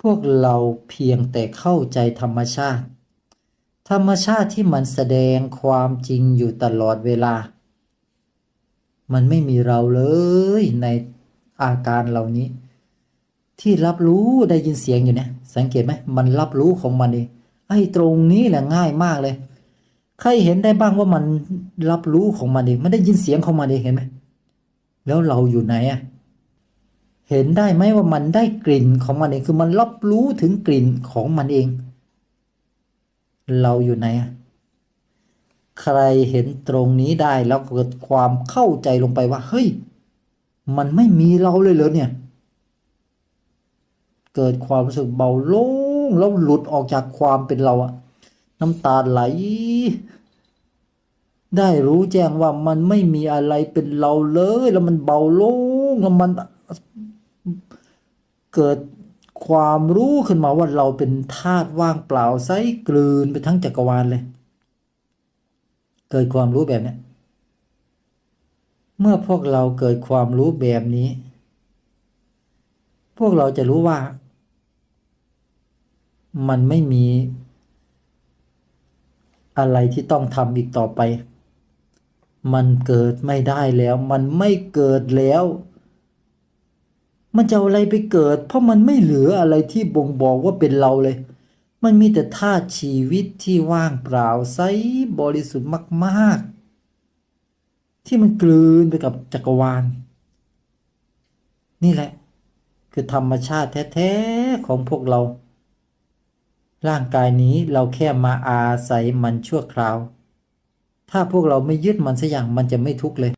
พวกเราเพียงแต่เข้าใจธรรมชาติ ธรรมชาติที่มันแสดงความจริงอยู่ตลอดเวลา มันไม่มีเราเลยในอาการเหล่านี้ ที่รับรู้ได้ยินเสียงอยู่เนี่ยสังเกตไหมมันรับรู้ของมันเองไอ้ตรงนี้แหละง่ายมากเลย ใครเห็นได้บ้างว่ามันรับรู้ของมันเองมันได้ยินเสียงของมันเองเห็นไหมแล้วเราอยู่ไหนอะ เห็นได้ไหมว่ามันได้กลิ่นของมันเองคือมันรับรู้ถึงกลิ่นของมันเอง เราอยู่ไหนใครเห็นตรงนี้ได้แล้วเกิดความเข้าใจลงไปว่า เฮ้ย มันไม่มีเราเลยเหรอเนี่ย เกิดความรู้สึกเบาโล่งแล้วหลุดออกจากความเป็นเราอะน้ำตาไหล ได้รู้แจ้งว่ามันไม่มีอะไรเป็นเราเลย แล้วมันเบาโล่งแล้วมัน เกิดความรู้ขึ้นมาว่าเราเป็นธาตุว่างเปล่าไซกลืนไปทั้งจักรวาลเลย เกิดความรู้แบบนี้เมื่อพวกเราเกิดความรู้แบบนี้ พวกเราจะรู้ว่า มันไม่มี อะไรที่ต้องทำอีกต่อไป มันเกิดไม่ได้แล้ว มันไม่เกิดแล้ว มันจะอะไรไปเกิด เพราะมันไม่เหลืออะไรที่บ่งบอกว่าเป็นเราเลย มันมีแต่ธาตุชีวิตที่ว่างเปล่าใสบริสุทธิ์มาก ๆ ที่มันกลืนไปกับจักรวาล นี่แหละ คือธรรมชาติแท้ๆของพวกเรา ร่างกายนี้เราแค่มาอาศัยมันชั่วคราว ถ้าพวกเราไม่ยึดมันสักอย่างมันจะไม่ทุกข์เลย